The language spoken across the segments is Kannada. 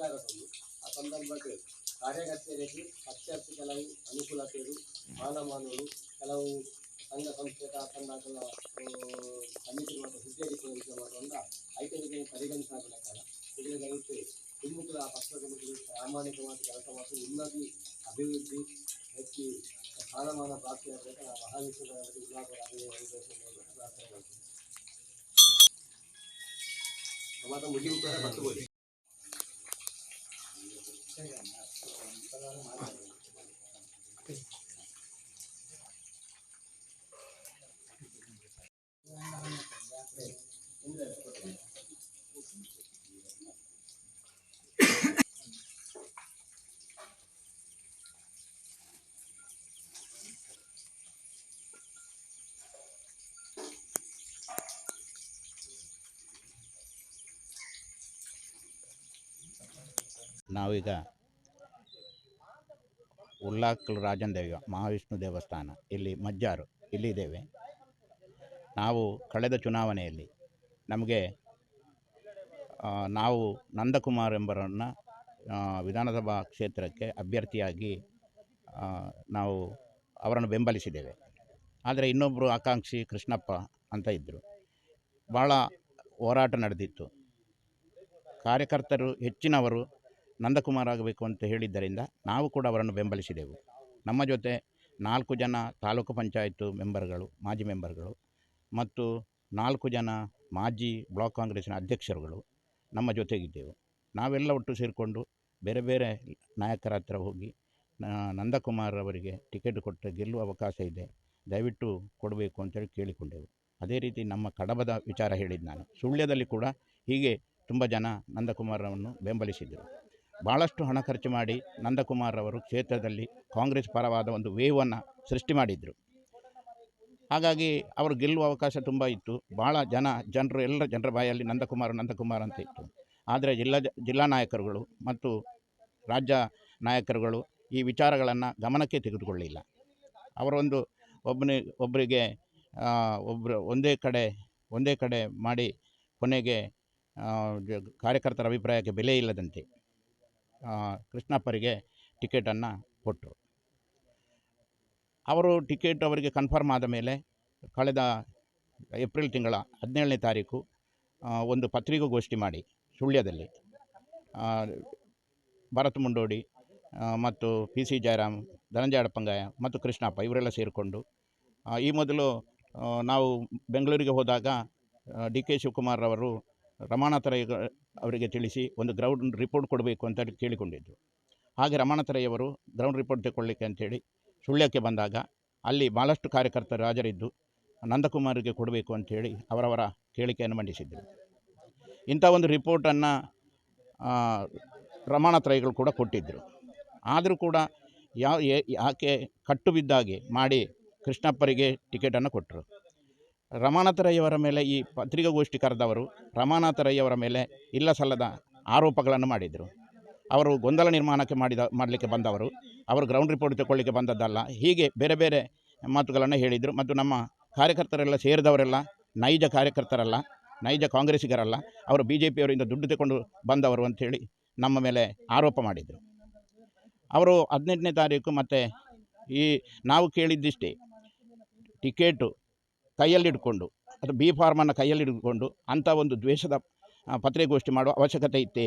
ವಿಚಾರ ತಂದು ಆ ಸಂದರ್ಭಕ್ಕೆ ಕಾರ್ಯಕರ್ತೆಯರಿಗೆ ಅತ್ಯರ್ಥ ಕೆಲವು ಅನುಕೂಲತೆಗಳು ಮಾನಮಾನಗಳು ಕೆಲವು ಸಂಘ ಸಂಸ್ಥೆಗಳ ತಂಡಗಳ ಸಮಿತಿ ಮತ್ತು ಹುದ್ದೆಗೆ ವಿಷಯ ಮಾಡುವಂತ ಐಕ್ಯತೆಗೆ ಪರಿಗಣಿಸಲಾಗಲ್ಲ ಇದರ ದಯವಿಟ್ಟು ಹಿಮ್ಮುಖದ ಪಕ್ಷದ ಬಗ್ಗೆ ಪ್ರಾಮಾಣಿಕವಾಗಿ ಕೆಲಸ ಮಾಡಿ ಉನ್ನತಿ ಅಭಿವೃದ್ಧಿ ಹೆಚ್ಚಿ ಸ್ಥಾನಮಾನ ಪ್ರಾಪ್ತಿಯಾಗಬೇಕು ನಾವು ಮಹಾವಿಶ್ವದಲ್ಲಿ ಉಲ್ಲಾಸರಾಗಲಿ ಪ್ರಾರ್ಥನೆ ಮಾಡ್ತೀನಿ ಮಾತ್ರ Say that now. ನಾವೀಗ ಉಲ್ಲಾಕಲ್ ರಾಜನ್ ದೇವ, ಮಹಾವಿಷ್ಣು ದೇವಸ್ಥಾನ, ಇಲ್ಲಿ ಮಜ್ಜಾರು ಇಲ್ಲಿದ್ದೇವೆ ನಾವು ಕಳೆದ ಚುನಾವಣೆಯಲ್ಲಿ ನಮಗೆ ನಾವು ನಂದಕುಮಾರ್ ಎಂಬರನ್ನು ವಿಧಾನಸಭಾ ಕ್ಷೇತ್ರಕ್ಕೆ ಅಭ್ಯರ್ಥಿಯಾಗಿ ನಾವು ಅವರನ್ನು ಬೆಂಬಲಿಸಿದ್ದೇವೆ. ಆದರೆ ಇನ್ನೊಬ್ಬರು ಆಕಾಂಕ್ಷಿ ಕೃಷ್ಣಪ್ಪ ಅಂತ ಇದ್ದರು ಭಾಳ ಹೋರಾಟ ನಡೆದಿತ್ತು. ಕಾರ್ಯಕರ್ತರು ಹೆಚ್ಚಿನವರು ನಂದಕುಮಾರ್ ಆಗಬೇಕು ಅಂತ ಹೇಳಿದ್ದರಿಂದ ನಾವು ಕೂಡ ಅವರನ್ನು ಬೆಂಬಲಿಸಿದೆವು. ನಮ್ಮ ಜೊತೆ ನಾಲ್ಕು ಜನ ತಾಲೂಕು ಪಂಚಾಯತ್ ಮೆಂಬರ್ಗಳು, ಮಾಜಿ ಮೆಂಬರ್ಗಳು ಮತ್ತು ನಾಲ್ಕು ಜನ ಮಾಜಿ ಬ್ಲಾಕ್ ಕಾಂಗ್ರೆಸ್ನ ಅಧ್ಯಕ್ಷರುಗಳು ನಮ್ಮ ಜೊತೆಗಿದ್ದೆವು. ನಾವೆಲ್ಲ ಒಟ್ಟು ಸೇರಿಕೊಂಡು ಬೇರೆ ಬೇರೆ ನಾಯಕರ ಹತ್ರ ಹೋಗಿ ನಂದಕುಮಾರ್ ಅವರಿಗೆ ಟಿಕೆಟ್ ಕೊಟ್ಟು ಗೆಲ್ಲುವ ಅವಕಾಶ ಇದೆ, ದಯವಿಟ್ಟು ಕೊಡಬೇಕು ಅಂತೇಳಿ ಕೇಳಿಕೊಂಡೆವು. ಅದೇ ರೀತಿ ನಮ್ಮ ಕಡಬದ ವಿಚಾರ ಹೇಳಿದ್ದು ನಾನು. ಸುಳ್ಯದಲ್ಲಿ ಕೂಡ ಹೀಗೆ ತುಂಬ ಜನ ನಂದಕುಮಾರವನ್ನು ಬೆಂಬಲಿಸಿದ್ದರು. ಭಾಳಷ್ಟು ಹಣ ಖರ್ಚು ಮಾಡಿ ನಂದಕುಮಾರ್ ಅವರು ಕ್ಷೇತ್ರದಲ್ಲಿ ಕಾಂಗ್ರೆಸ್ ಪರವಾದ ಒಂದು ವೇವನ್ನು ಸೃಷ್ಟಿ ಮಾಡಿದರು. ಹಾಗಾಗಿ ಅವರು ಗೆಲ್ಲುವ ಅವಕಾಶ ತುಂಬ ಇತ್ತು. ಭಾಳ ಜನ ಜನರು ಎಲ್ಲ ಜನರ ಬಾಯಲ್ಲಿ ನಂದಕುಮಾರ್ ನಂದಕುಮಾರ್ ಅಂತ ಇತ್ತು. ಆದರೆ ಜಿಲ್ಲಾ ಜಿಲ್ಲಾ ನಾಯಕರುಗಳು ಮತ್ತು ರಾಜ್ಯ ನಾಯಕರುಗಳು ಈ ವಿಚಾರಗಳನ್ನು ಗಮನಕ್ಕೆ ತೆಗೆದುಕೊಳ್ಳಿಲ್ಲ. ಅವರೊಂದು ಒಬ್ಬನೇ, ಒಬ್ಬರಿಗೆ ಒಬ್ಬರು ಒಂದೇ ಕಡೆ ಒಂದೇ ಕಡೆ ಮಾಡಿ ಕೊನೆಗೆ ಕಾರ್ಯಕರ್ತರ ಅಭಿಪ್ರಾಯಕ್ಕೆ ಬೆಲೆ ಇಲ್ಲದಂತೆ. ಕೃಷ್ಣಪ್ಪರಿಗೆ ಟಿಕೆಟನ್ನು ಕೊಟ್ಟರು. ಅವರು ಟಿಕೆಟ್ ಅವರಿಗೆ ಕನ್ಫರ್ಮ್ ಆದ ಮೇಲೆ ಕಳೆದ ಏಪ್ರಿಲ್ ತಿಂಗಳ ಹದಿನೇಳನೇ ತಾರೀಕು ಒಂದು ಪತ್ರಿಕಾಗೋಷ್ಠಿ ಮಾಡಿ ಸುಳ್ಯದಲ್ಲಿ. ಭರತ್ ಮುಂಡೋಡಿ ಮತ್ತು ಪಿ ಸಿ ಜಯರಾಮ್, ಧನಂಜಯ ಅಡಪಂಗಾಯ ಮತ್ತು ಕೃಷ್ಣಪ್ಪ ಇವರೆಲ್ಲ ಸೇರಿಕೊಂಡು ಈ ಮೊದಲು ನಾವು ಬೆಂಗಳೂರಿಗೆ ಹೋದಾಗ ಡಿ ಕೆ ಶಿವಕುಮಾರ್ ಅವರು ರಮಾನಾಥ ಅವರಿಗೆ ತಿಳಿಸಿ ಒಂದು ಗ್ರೌಂಡ್ ರಿಪೋರ್ಟ್ ಕೊಡಬೇಕು ಅಂತ ಕೇಳಿಕೊಂಡಿದ್ದರು ಹಾಗೆ ರಮಾನಾಥ ರೈ ಅವರು ಗ್ರೌಂಡ್ ರಿಪೋರ್ಟ್ ತಗೊಳ್ಳಿಕ್ಕೆ ಅಂತೇಳಿ ಸುಳ್ಯಕ್ಕೆ ಬಂದಾಗ ಅಲ್ಲಿ ಭಾಳಷ್ಟು ಕಾರ್ಯಕರ್ತರು ಹಾಜರಿದ್ದು ನಂದಕುಮಾರಿಗೆ ಕೊಡಬೇಕು ಅಂಥೇಳಿ ಅವರವರ ಕೇಳಿಕೆಯನ್ನು ಮಂಡಿಸಿದ್ದರು ಇಂಥ ಒಂದು ರಿಪೋರ್ಟನ್ನು ರಮಾನಾಥ ರೈಗಳು ಕೂಡ ಕೊಟ್ಟಿದ್ದರು ಆದರೂ ಕೂಡ ಯಾವ ಯಾಕೆ ಕಟ್ಟು ಬಿದ್ದಾಗೆ ಮಾಡಿ ಕೃಷ್ಣಪ್ಪರಿಗೆ ಟಿಕೆಟನ್ನು ಕೊಟ್ಟರು. ರಮಾನಾಥ ರೈಯವರ ಮೇಲೆ ಈ ಪತ್ರಿಕಾಗೋಷ್ಠಿ ಕರೆದವರು ರಮಾನಾಥರಯ್ಯವರ ಮೇಲೆ ಇಲ್ಲ ಸಲ್ಲದ ಆರೋಪಗಳನ್ನು ಮಾಡಿದರು. ಅವರು ಗೊಂದಲ ನಿರ್ಮಾಣಕ್ಕೆ ಮಾಡಿದ, ಮಾಡಲಿಕ್ಕೆ ಬಂದವರು. ಅವರು ಗ್ರೌಂಡ್ ರಿಪೋರ್ಟ್ ತಗೊಳ್ಳಿಕ್ಕೆ ಬಂದದ್ದಲ್ಲ. ಹೀಗೆ ಬೇರೆ ಬೇರೆ ಮಾತುಗಳನ್ನು ಹೇಳಿದರು. ಮತ್ತು ನಮ್ಮ ಕಾರ್ಯಕರ್ತರೆಲ್ಲ ಸೇರಿದವರೆಲ್ಲ ನೈಜ ಕಾರ್ಯಕರ್ತರಲ್ಲ, ನೈಜ ಕಾಂಗ್ರೆಸ್ಸಿಗರಲ್ಲ. ಅವರು ಬಿ ಜೆ ಪಿಯವರಿಂದ ದುಡ್ಡು ತಗೊಂಡು ಬಂದವರು ಅಂಥೇಳಿ ನಮ್ಮ ಮೇಲೆ ಆರೋಪ ಮಾಡಿದರು. ಅವರು ಹದಿನೆಂಟನೇ ತಾರೀಕು ಮತ್ತು ಈ ನಾವು ಕೇಳಿದ್ದಿಷ್ಟೇ ಟಿಕೇಟು ಕೈಯಲ್ಲಿಡ್ಕೊಂಡು, ಅದು ಬಿ ಫಾರ್ಮನ್ನು ಕೈಯಲ್ಲಿಡ್ಕೊಂಡು ಅಂಥ ಒಂದು ದ್ವೇಷದ ಪತ್ರಿಕೋಷ್ಠಿ ಮಾಡುವ ಅವಶ್ಯಕತೆ ಇತ್ತೇ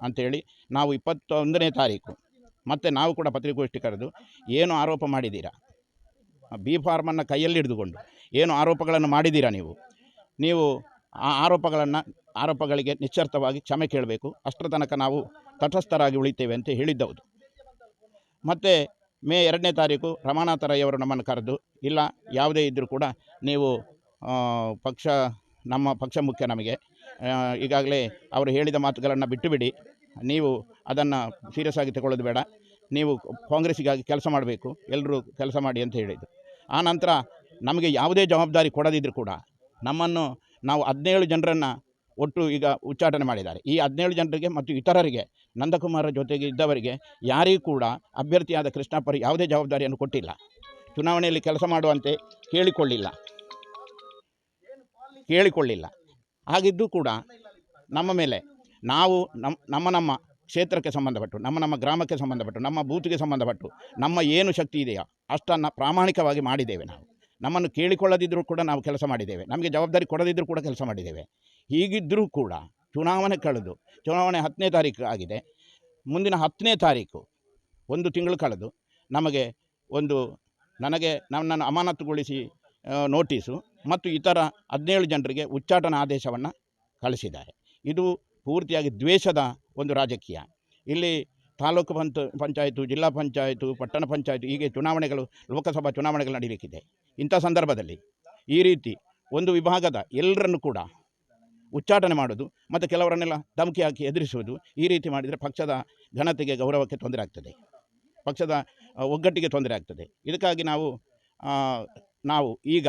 ಅಂಥೇಳಿ ನಾವು ಇಪ್ಪತ್ತೊಂದನೇ ತಾರೀಕು ಮತ್ತು ನಾವು ಕೂಡ ಪತ್ರಿಕಾಗೋಷ್ಠಿ ಕರೆದು ಏನು ಆರೋಪ ಮಾಡಿದ್ದೀರಾ? ಬಿ ಫಾರ್ಮನ್ನು ಕೈಯಲ್ಲಿ ಹಿಡಿದುಕೊಂಡು ಏನು ಆರೋಪಗಳನ್ನು ಮಾಡಿದ್ದೀರಾ ನೀವು? ನೀವು ಆ ಆರೋಪಗಳನ್ನು, ಆರೋಪಗಳಿಗೆ ನಿಶ್ಚರ್ಥವಾಗಿ ಕ್ಷಮೆ ಕೇಳಬೇಕು. ಅಷ್ಟರ ತನಕ ನಾವು ತಟಸ್ಥರಾಗಿ ಉಳಿತೇವೆ ಅಂತ ಹೇಳಿದ್ದವುದು ಮತ್ತು ಮೇ ಎರಡನೇ ತಾರೀಕು ಅವರು ನಮ್ಮನ್ನು ಕರೆದು, ಇಲ್ಲ, ಯಾವುದೇ ಇದ್ದರೂ ಕೂಡ ನೀವು ಪಕ್ಷ, ನಮ್ಮ ಪಕ್ಷ ಮುಖ್ಯ ನಮಗೆ. ಈಗಾಗಲೇ ಅವರು ಹೇಳಿದ ಮಾತುಗಳನ್ನು ಬಿಟ್ಟುಬಿಡಿ. ನೀವು ಅದನ್ನು ಸೀರಿಯಸ್ ಆಗಿ ತಗೊಳ್ಳೋದು ಬೇಡ. ನೀವು ಕಾಂಗ್ರೆಸ್ಸಿಗಾಗಿ ಕೆಲಸ ಮಾಡಬೇಕು. ಎಲ್ಲರೂ ಕೆಲಸ ಮಾಡಿ ಅಂತ ಹೇಳಿದರು ಆ ನಂತರ ನಮಗೆ ಯಾವುದೇ ಜವಾಬ್ದಾರಿ ಕೊಡದಿದ್ದರೂ ಕೂಡ ನಮ್ಮನ್ನು ನಾವು ಹದಿನೇಳು ಜನರನ್ನು ಒಟ್ಟು ಈಗ ಉಚ್ಚಾಟನೆ ಮಾಡಿದ್ದಾರೆ. ಈ ಹದಿನೇಳು ಜನರಿಗೆ ಮತ್ತು ಇತರರಿಗೆ ನಂದಕುಮಾರ ಜೊತೆಗೆ ಇದ್ದವರಿಗೆ ಯಾರಿಗೂ ಕೂಡ ಅಭ್ಯರ್ಥಿಯಾದ ಕೃಷ್ಣಪ್ಪರು ಯಾವುದೇ ಜವಾಬ್ದಾರಿಯನ್ನು ಕೊಟ್ಟಿಲ್ಲ. ಚುನಾವಣೆಯಲ್ಲಿ ಕೆಲಸ ಮಾಡುವಂತೆ ಕೇಳಿಕೊಳ್ಳಿಲ್ಲ ಕೇಳಿಕೊಳ್ಳಿಲ್ಲ ಹಾಗಿದ್ದು ಕೂಡ ನಮ್ಮ ಮೇಲೆ ನಾವು ನಮ್ಮ ನಮ್ಮ ನಮ್ಮ ಕ್ಷೇತ್ರಕ್ಕೆ ಸಂಬಂಧಪಟ್ಟು, ನಮ್ಮ ನಮ್ಮ ಗ್ರಾಮಕ್ಕೆ ಸಂಬಂಧಪಟ್ಟು, ನಮ್ಮ ಬೂತ್ಗೆ ಸಂಬಂಧಪಟ್ಟು ನಮ್ಮ ಏನು ಶಕ್ತಿ ಇದೆಯೋ ಅಷ್ಟನ್ನು ಪ್ರಾಮಾಣಿಕವಾಗಿ ಮಾಡಿದ್ದೇವೆ ನಾವು. ನಮ್ಮನ್ನು ಕೇಳಿಕೊಳ್ಳದಿದ್ದರೂ ಕೂಡ ನಾವು ಕೆಲಸ ಮಾಡಿದ್ದೇವೆ. ನಮಗೆ ಜವಾಬ್ದಾರಿ ಕೊಡದಿದ್ದರೂ ಕೂಡ ಕೆಲಸ ಮಾಡಿದ್ದೇವೆ. ಹೀಗಿದ್ದರೂ ಕೂಡ ಚುನಾವಣೆ ಕಳೆದು, ಚುನಾವಣೆ ಹತ್ತನೇ ತಾರೀಕು ಆಗಿದೆ. ಮುಂದಿನ ಹತ್ತನೇ ತಾರೀಕು, ಒಂದು ತಿಂಗಳು ಕಳೆದು, ನಮಗೆ ಒಂದು, ನನಗೆ ನನ್ನನ್ನು ಅಮಾನತುಗೊಳಿಸಿ ನೋಟಿಸು ಮತ್ತು ಇತರ ಹದಿನೇಳು ಜನರಿಗೆ ಉಚ್ಚಾಟನಾ ಆದೇಶವನ್ನು ಕಳಿಸಿದ್ದಾರೆ. ಇದು ಪೂರ್ತಿಯಾಗಿ ದ್ವೇಷದ ಒಂದು ರಾಜಕೀಯ. ಇಲ್ಲಿ ತಾಲೂಕು ಪಂಚ ಪಂಚಾಯಿತು, ಜಿಲ್ಲಾ ಪಂಚಾಯಿತು, ಪಟ್ಟಣ ಪಂಚಾಯತು ಹೀಗೆ ಚುನಾವಣೆಗಳು, ಲೋಕಸಭಾ ಚುನಾವಣೆಗಳು ನಡೀಲಿಕ್ಕಿದೆ. ಇಂಥ ಸಂದರ್ಭದಲ್ಲಿ ಈ ರೀತಿ ಒಂದು ವಿಭಾಗದ ಎಲ್ಲರನ್ನು ಕೂಡ ಉಚ್ಚಾಟನೆ ಮಾಡೋದು, ಮತ್ತು ಕೆಲವರನ್ನೆಲ್ಲ ಧಮಕಿ ಹಾಕಿ ಎದುರಿಸುವುದು, ಈ ರೀತಿ ಮಾಡಿದರೆ ಪಕ್ಷದ ಘನತೆಗೆ ಗೌರವಕ್ಕೆ ತೊಂದರೆ ಆಗ್ತದೆ. ಪಕ್ಷದ ಒಗ್ಗಟ್ಟಿಗೆ ತೊಂದರೆ ಆಗ್ತದೆ. ಇದಕ್ಕಾಗಿ ನಾವು ನಾವು ಈಗ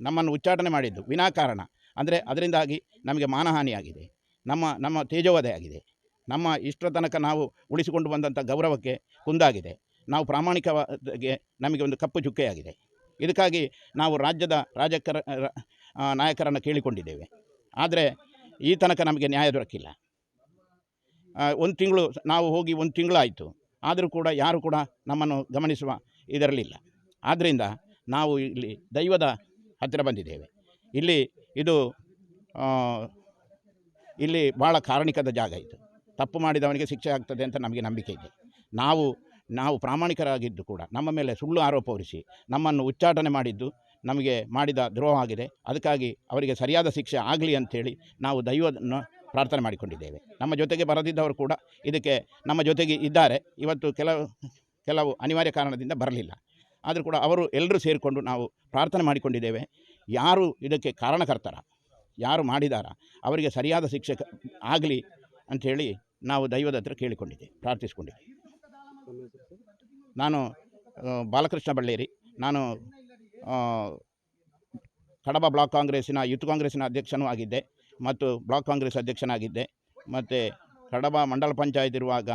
ನಮ್ಮನ್ನು ಉಚ್ಚಾಟನೆ ಮಾಡಿದ್ದು ವಿನಾಕಾರಣ. ಅಂದರೆ ಅದರಿಂದಾಗಿ ನಮಗೆ ಮಾನಹಾನಿಯಾಗಿದೆ. ನಮ್ಮ ನಮ್ಮ ತೇಜೋವಧೆ ಆಗಿದೆ. ನಮ್ಮ ಇಷ್ಟರ ತನಕ ನಾವು ಉಳಿಸಿಕೊಂಡು ಬಂದಂಥ ಗೌರವಕ್ಕೆ ಕುಂದಾಗಿದೆ. ನಾವು ಪ್ರಾಮಾಣಿಕವಾಗಿ ನಮಗೆ ಒಂದು ಕಪ್ಪು ಚುಕ್ಕೆಯಾಗಿದೆ. ಇದಕ್ಕಾಗಿ ನಾವು ರಾಜ್ಯದ ರಾಜಕರ ನಾಯಕರನ್ನು ಕೇಳಿಕೊಂಡಿದ್ದೇವೆ. ಆದರೆ ಈ ತನಕ ನಮಗೆ ನ್ಯಾಯ ದೊರಕಿಲ್ಲ. ಒಂದು ತಿಂಗಳು ನಾವು ಹೋಗಿ ಒಂದು ತಿಂಗಳಾಯಿತು. ಆದರೂ ಕೂಡ ಯಾರು ಕೂಡ ನಮ್ಮನ್ನು ಗಮನಿಸುವ ಇದರಲಿಲ್ಲ ಆದ್ದರಿಂದ ನಾವು ಇಲ್ಲಿ ದೈವದ ಹತ್ತಿರ ಬಂದಿದ್ದೇವೆ. ಇಲ್ಲಿ ಇದು ಇಲ್ಲಿ ಭಾಳ ಕಾರಣಿಕದ ಜಾಗ ಇದು. ತಪ್ಪು ಮಾಡಿದವನಿಗೆ ಶಿಕ್ಷೆ ಆಗ್ತದೆ ಅಂತ ನಮಗೆ ನಂಬಿಕೆ ಇದೆ. ನಾವು ನಾವು ಪ್ರಾಮಾಣಿಕರಾಗಿದ್ದು ಕೂಡ ನಮ್ಮ ಮೇಲೆ ಸುಳ್ಳು ಆರೋಪ ಹೊರಿಸಿ ನಮ್ಮನ್ನು ಉಚ್ಚಾಟನೆ ಮಾಡಿದ್ದು ನಮಗೆ ಮಾಡಿದ ದ್ರೋಹ ಆಗಿದೆ. ಅದಕ್ಕಾಗಿ ಅವರಿಗೆ ಸರಿಯಾದ ಶಿಕ್ಷೆ ಆಗಲಿ ಅಂಥೇಳಿ ನಾವು ದೈವವನ್ನು ಪ್ರಾರ್ಥನೆ ಮಾಡಿಕೊಂಡಿದ್ದೇವೆ. ನಮ್ಮ ಜೊತೆಗೆ ಬರದಿದ್ದವರು ಕೂಡ ಇದಕ್ಕೆ ನಮ್ಮ ಜೊತೆಗೆ ಇದ್ದಾರೆ. ಇವತ್ತು ಕೆಲವು ಕೆಲವು ಅನಿವಾರ್ಯ ಕಾರಣದಿಂದ ಬರಲಿಲ್ಲ. ಆದರೂ ಕೂಡ ಅವರು ಎಲ್ಲರೂ ಸೇರಿಕೊಂಡು ನಾವು ಪ್ರಾರ್ಥನೆ ಮಾಡಿಕೊಂಡಿದ್ದೇವೆ. ಯಾರು ಇದಕ್ಕೆ ಕಾರಣಕರ್ತರ? ಯಾರು ಮಾಡಿದಾರ? ಅವರಿಗೆ ಸರಿಯಾದ ಶಿಕ್ಷೆ ಆಗಲಿ ಅಂಥೇಳಿ ನಾವು ದೈವದ ಹತ್ರ ಕೇಳಿಕೊಂಡಿದ್ದೆ ಪ್ರಾರ್ಥಿಸಿಕೊಂಡಿದ್ದೆ. ನಾನು ಬಾಲಕೃಷ್ಣ ಬಳ್ಳೇರಿ. ನಾನು ಕಡಬ ಬ್ಲಾಕ್ ಕಾಂಗ್ರೆಸ್ಸಿನ, ಯೂತ್ ಕಾಂಗ್ರೆಸ್ಸಿನ ಅಧ್ಯಕ್ಷನೂ ಆಗಿದ್ದೆ. ಮತ್ತು ಬ್ಲಾಕ್ ಕಾಂಗ್ರೆಸ್ ಅಧ್ಯಕ್ಷನಾಗಿದ್ದೆ. ಮತ್ತು ಕಡಬ ಮಂಡಲ ಪಂಚಾಯತ್ ಇರುವಾಗ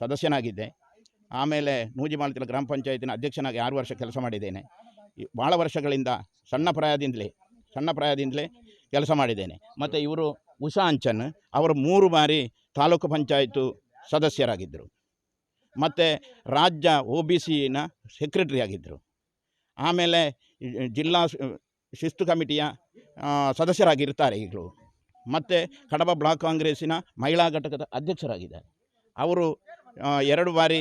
ಸದಸ್ಯನಾಗಿದ್ದೆ. ಆಮೇಲೆ ನೂಜಿಮಾಲತಿಲ ಗ್ರಾಮ ಪಂಚಾಯತಿನ ಅಧ್ಯಕ್ಷನಾಗಿ ಆರು ವರ್ಷ ಕೆಲಸ ಮಾಡಿದ್ದೇನೆ. ಭಾಳ ವರ್ಷಗಳಿಂದ ಸಣ್ಣ ಪ್ರಾಯದಿಂದಲೇ ಸಣ್ಣ ಪ್ರಾಯದಿಂದಲೇ ಕೆಲಸ ಮಾಡಿದ್ದೇನೆ. ಮತ್ತು ಇವರು ಉಷಾ ಅಂಚನ್, ಅವರು ಮೂರು ಬಾರಿ ತಾಲೂಕು ಪಂಚಾಯತು ಸದಸ್ಯರಾಗಿದ್ದರು. ಮತ್ತು ರಾಜ್ಯ ಒ ಬಿ ಸಿನ ಸೆಕ್ರೆಟರಿ ಆಗಿದ್ದರು. ಆಮೇಲೆ ಜಿಲ್ಲಾ ಶಿಸ್ತು ಕಮಿಟಿಯ ಸದಸ್ಯರಾಗಿರ್ತಾರೆ ಈಗಲೂ. ಮತ್ತು ಕಡಬ ಬ್ಲಾಕ್ ಕಾಂಗ್ರೆಸ್ಸಿನ ಮಹಿಳಾ ಘಟಕದ ಅಧ್ಯಕ್ಷರಾಗಿದ್ದಾರೆ. ಅವರು ಎರಡು ಬಾರಿ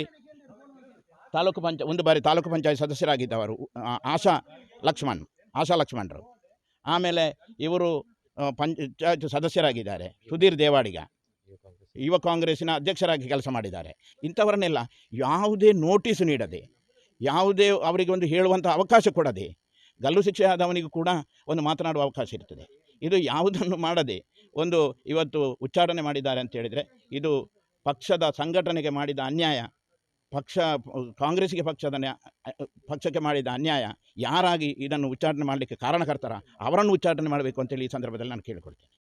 ತಾಲೂಕು ಪಂಚ, ಒಂದು ಬಾರಿ ತಾಲೂಕು ಪಂಚಾಯತ್ ಸದಸ್ಯರಾಗಿದ್ದವರು ಆಶಾ ಲಕ್ಷ್ಮಣ್, ಆಶಾ ಲಕ್ಷ್ಮಣರು. ಆಮೇಲೆ ಇವರು ಪಂಚಾಯತ್ ಸದಸ್ಯರಾಗಿದ್ದಾರೆ, ಸುಧೀರ್ ದೇವಾಡಿಗ. ಯುವ ಕಾಂಗ್ರೆಸ್ಸಿನ ಅಧ್ಯಕ್ಷರಾಗಿ ಕೆಲಸ ಮಾಡಿದ್ದಾರೆ. ಇಂಥವರನ್ನೆಲ್ಲ ಯಾವುದೇ ನೋಟಿಸ್ ನೀಡದೆ ಯಾವುದೇ ಅವರಿಗೆ ಒಂದು ಹೇಳುವಂಥ ಅವಕಾಶ ಕೊಡದೆ, ಗಲ್ಲು ಶಿಕ್ಷೆ ಆದವನಿಗೂ ಕೂಡ ಒಂದು ಮಾತನಾಡುವ ಅವಕಾಶ ಇರ್ತದೆ. ಇದು ಯಾವುದನ್ನು ಮಾಡದೆ ಒಂದು ಇವತ್ತು ಉಚ್ಚಾರಣೆ ಮಾಡಿದ್ದಾರೆ ಅಂತ ಹೇಳಿದರೆ, ಇದು ಪಕ್ಷದ ಸಂಘಟನೆಗೆ ಮಾಡಿದ ಅನ್ಯಾಯ, ಪಕ್ಷ ಕಾಂಗ್ರೆಸ್ಗೆ ಪಕ್ಷದ ಪಕ್ಷಕ್ಕೆ ಮಾಡಿದ ಅನ್ಯಾಯ, ಯಾರಾಗಿ ಇದನ್ನು ಉಚ್ಚಾರಣೆ ಮಾಡಲಿಕ್ಕೆ ಕಾರಣಕರ್ತರ ಅವರನ್ನು ಉಚ್ಚಾರಣೆ ಮಾಡಬೇಕು ಅಂತೇಳಿ ಈ ಸಂದರ್ಭದಲ್ಲಿ ನಾನು ಕೇಳಿಕೊಳ್ತೇನೆ.